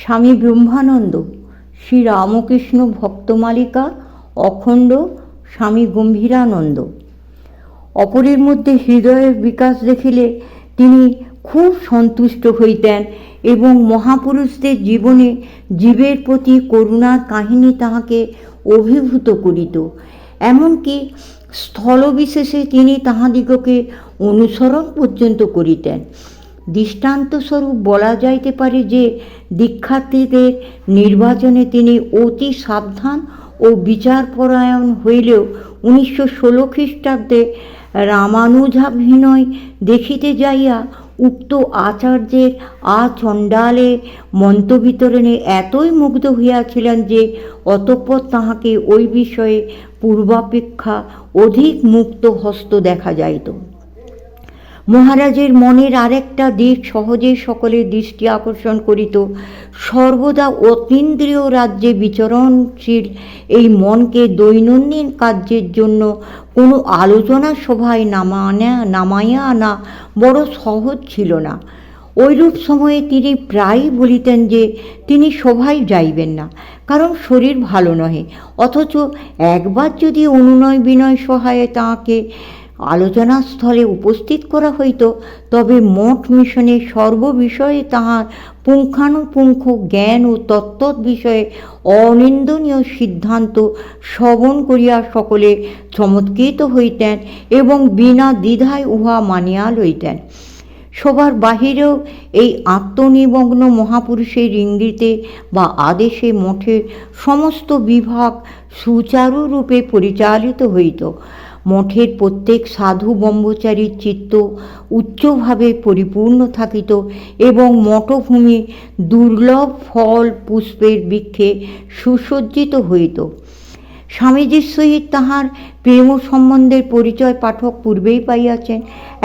স্বামী ব্রহ্মানন্দ শ্রী রামকৃষ্ণ ভক্তমালিকা, অখণ্ড স্বামী গম্ভীরানন্দ। অপরের মধ্যে হৃদয়ের বিকাশ দেখিলে তিনি খুব সন্তুষ্ট হইতেন এবং মহাপুরুষদের জীবনে জীবের প্রতি করুণার কাহিনী তাহাকে অভিভূত করিত। এমনকি স্থলবিশেষে তিনি তাহাদিগকে অনুসরণ পর্যন্ত করিতেন। দৃষ্টান্তস্বরূপ বলা যাইতে পারে যে, দীক্ষার্থীদের নির্বাচনে তিনি অতি সাবধান ও বিচারপরায়ণ হইলেও উনিশশো ষোলো খ্রিস্টাব্দে রামানুজাভিনয় দেখিতে যাইয়া উক্ত আচার্যের আচণ্ডালে মন্তবিতরণে এতই মুগ্ধ হইয়াছিলেন যে, অতঃপর তাহাকে ওই বিষয়ে পূর্বাপেক্ষা অধিক মুক্ত হস্ত দেখা যাইত। মহারাজের মনের আরেকটা দিক সহজেই সকলের দৃষ্টি আকর্ষণ করিত। সর্বদা অতীন্দ্রিয় রাজ্যে বিচরণশীল এই মনকে দৈনন্দিন কার্যের জন্য কোনো আলোচনা সভায় নামানা নামাইয়া আনা বড় সহজ ছিল না। ওইরূপ সময়ে তিনি প্রায়ই বলিতেন যে, তিনি সভায় যাইবেন না, কারণ শরীর ভালো নহে। অথচ একবার যদি অনুনয় বিনয় সহায়ে তাঁকে আলোচনাস্থলে উপস্থিত করা হইত, তবে মঠ মিশনে সর্ববিষয়ে তাহার পুঙ্খানুপুঙ্খ জ্ঞান ও তত্ত্ব বিষয়ে অনিন্দনীয় সিদ্ধান্ত শ্রবণ করিয়া সকলে চমৎকৃত হইতেন এবং বিনা দ্বিধায় উহা মানিয়া লইতেন। সবার বাহিরেও এই আত্মনিমগ্ন মহাপুরুষের ইঙ্গিতে বা আদেশে মঠের সমস্ত বিভাগ সুচারুরূপে পরিচালিত হইত। মঠের প্রত্যেক সাধু ব্রহ্মচারীর চিত্ত উচ্চভাবে পরিপূর্ণ থাকিত এবং মঠভূমি দুর্লভ ফল পুষ্পের বৃক্ষে সুসজ্জিত হইত। স্বামীজির সহিত তাহার প্রেম সম্বন্ধের পরিচয় পাঠক পূর্বেই পাইয়াছেন।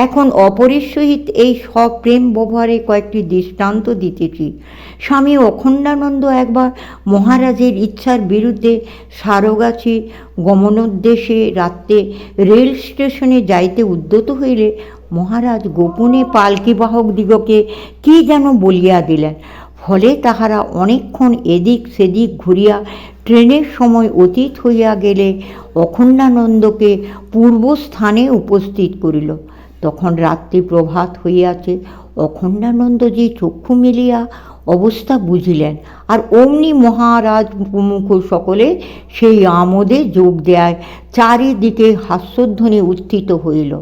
এখন অপরের সহিত এই সব প্রেম ব্যবহারে কয়েকটি দৃষ্টান্ত দিতেছি। স্বামী অখণ্ডানন্দ একবার মহারাজের ইচ্ছার বিরুদ্ধে সারগাছি গমনোদ্দেশে রাত্রে রেল স্টেশনে যাইতে উদ্যত হইলে মহারাজ গোপনে পালকি বাহক দিগকে কি যেন বলিয়া দিলেন। ফলে তাহারা অনেকক্ষণ এদিক সেদিক ঘুরিয়া ট্রেনের সময় অতীত হইয়া গেলে অখণ্ডানন্দকে পূর্বস্থানে উপস্থিত করিল। তখন রাত্রি প্রভাত হইয়াছে অখণ্ডানন্দজি চক্ষু মিলিয়া অবস্থা বুঝিলেন, আর অমনি মহারাজ প্রমুখ সকলে সেই আমোদে যোগ দেয় চারিদিকে হাস্যধ্বনি উত্থিত হইল।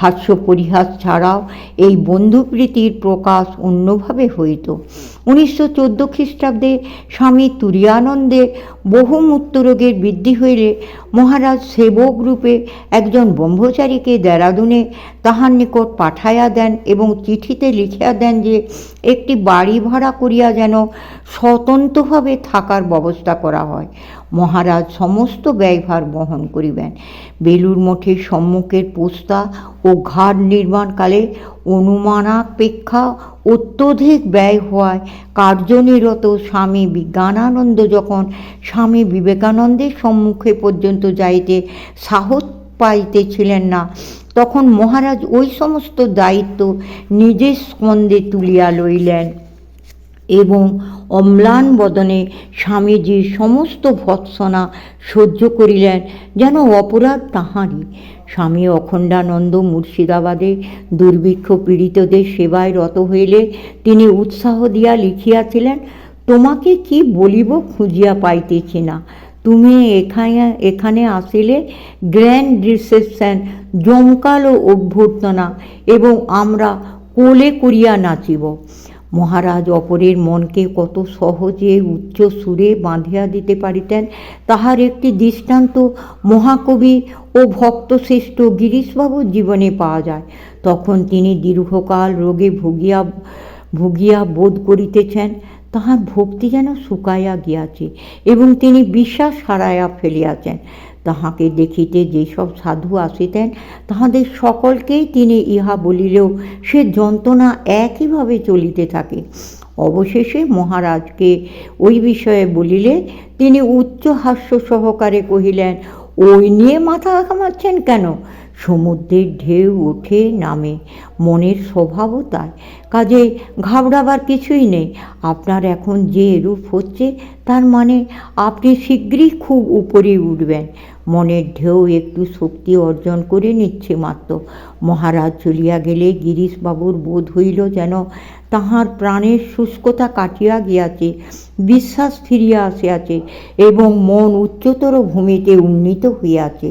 হাস্য পরিহাস ছাড়াও এই বন্ধুপ্রীতির প্রকাশ অন্যভাবে হইত। উনিশশো চোদ্দ খ্রিস্টাব্দে স্বামী তুরিয়ানন্দে বহু মূত্ররোগের বৃদ্ধি হইলে মহারাজ সেবক রূপে একজন ব্রহ্মচারীকে দেরাদুনে তাহার নিকট পাঠাইয়া দেন এবং চিঠিতে লিখিয়া দেন যে, একটি বাড়ি ভাড়া করিয়া যেন স্বতন্ত্রভাবে থাকার ব্যবস্থা করা হয়। মহারাজ সমস্ত ব্যয়ভার বহন করিবেন। বেলুর মঠের সম্মুখের পোস্তা ও ঘাট নির্মাণকালে অনুমানাপেক্ষা অত্যধিক ব্যয় হওয়ায় কার্যনিরত স্বামী বিজ্ঞানানন্দ যখন স্বামী বিবেকানন্দের সম্মুখে পর্যন্ত যাইতে সাহস পাইতেছিলেন না, তখন মহারাজ ওই সমস্ত দায়িত্ব নিজের স্কন্ধে তুলিয়া লইলেন। এবং অম্লান বদনে স্বামীজির সমস্ত ভৎসনা সহ্য করিলেন যেন অপরাধ তাহারই। স্বামী অখণ্ডানন্দ মুর্শিদাবাদে দুর্ভিক্ষ পীড়িতদের সেবায় রত হইলে তিনি উৎসাহ দিয়া লিখিয়াছিলেন, তোমাকে কি বলিব খুঁজিয়া পাইতেছি না। তুমি এখানে এখানে আসিলে গ্র্যান্ড রিসেপশন, জমকালো অভ্যর্থনা এবং আমরা কোলে করিয়া নাচিব। মহারাজ অপরের মনকে কত সহজে উচ্চ সুরে বাঁধিয়া দিতে পারিতেন। তাহার একটি দৃষ্টান্ত মহাকবি ও ভক্তশ্রেষ্ঠ গিরিশবাবুর জীবনে পাওয়া যায়। তখন তিনি দীর্ঘকাল রোগে ভুগিয়া ভুগিয়া বোধ করিতেছেন। তাহার ভক্তি যেন শুকাইয়া গিয়াছে এবং তিনি বিশ্বাস হারাইয়া ফেলিয়াছেন। তাহাকে দেখিতে যেসব সাধু আসিতেন, তাহাদের সকলকেই তিনি ইহা বলিলেও সে যন্ত্রণা একইভাবে চলিতে থাকে। অবশেষে মহারাজকে ওই বিষয়ে বলিলে, তিনি উচ্চ হাস্য সহকারে কহিলেন, ওই নিয়ে মাথা ঘামাচ্ছেন কেন? সমুদ্রের ঢেউ ওঠে নামে, মনের স্বভাবও তাই। কাজে ঘাবড়াবার কিছুই নেই। আপনার এখন যে রূপ হচ্ছে, তার মানে আপনি শীঘ্রই খুব উপরে উঠবেন। মনের ঢেউ একটু শক্তি অর্জন করে নিচ্ছে মাত্র। মহারাজ চলিয়া গেলে গিরিশবাবুর বোধ হইল যেন তাহার প্রাণের শুষ্কতা কাটিয়া গিয়াছে, বিশ্বাস ফিরিয়া আসিয়াছে এবং মন উচ্চতর ভূমিতে উন্নীত হইয়াছে।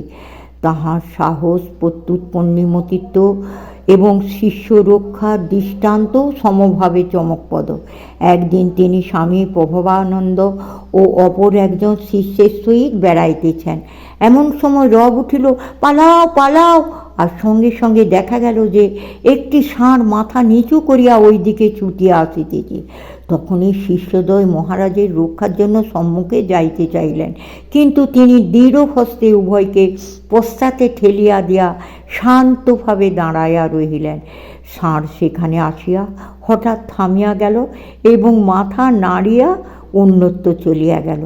তাহার সাহস প্রত্যুৎপন্নিমতিত্ব এবং শিষ্য রক্ষার দৃষ্টান্ত সমভাবে চমকপদ। একদিন তিনি স্বামী প্রভবানন্দ ও অপর একজন শিষ্যের সহিত বেড়াইতেছেন। এমন সময় রব উঠিল, পালাও পালাও। আর সঙ্গে সঙ্গে দেখা গেল যে একটি ষাঁড় মাথা নিচু করিয়া ওই দিকে ছুটিয়া আসিতেছে। তখনই শিষ্যদ্বয় মহারাজের রক্ষার জন্য সম্মুখে যাইতে চাইলেন। কিন্তু তিনি দৃঢ় হস্তে উভয়কে পশ্চাতে ঠেলিয়া দিয়া শান্তভাবে দাঁড়াইয়া রহিলেন। ষাঁড় সেখানে আসিয়া হঠাৎ থামিয়া গেল এবং মাথা নাড়িয়া অন্যত্র চলিয়া গেল।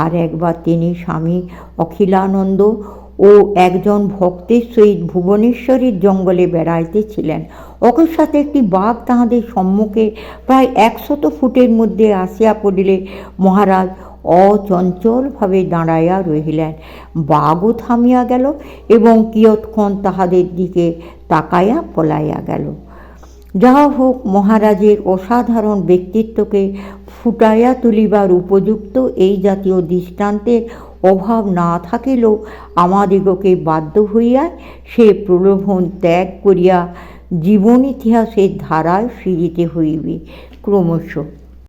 আর একবার তিনি স্বামী অখিলানন্দ ও একজন ভক্তের সহিত ভুবনেশ্বরীর জঙ্গলে বেড়াইতেছিলেন। অকস্মাৎ একটি বাঘ তাহাদের সম্মুখে প্রায় একশত ফুটের মধ্যে আসিয়া পড়িলে মহারাজ অচঞ্চলভাবে দাঁড়াইয়া রহিলেন। বাঘও থামিয়া গেল এবং কিয়ৎক্ষণ তাহাদের দিকে তাকাইয়া পলাইয়া গেল। যাহা হোক মহারাজের অসাধারণ ব্যক্তিত্বকে ফুটাইয়া তুলিবার উপযুক্ত এই জাতীয় দৃষ্টান্তের অভাব না থাকিলেও আমাদিগকে বাধ্য হইয়া সে প্রলোভন ত্যাগ করিয়া জীবন ইতিহাসের ধারায় ফিরিতে হইবে। ক্রমশ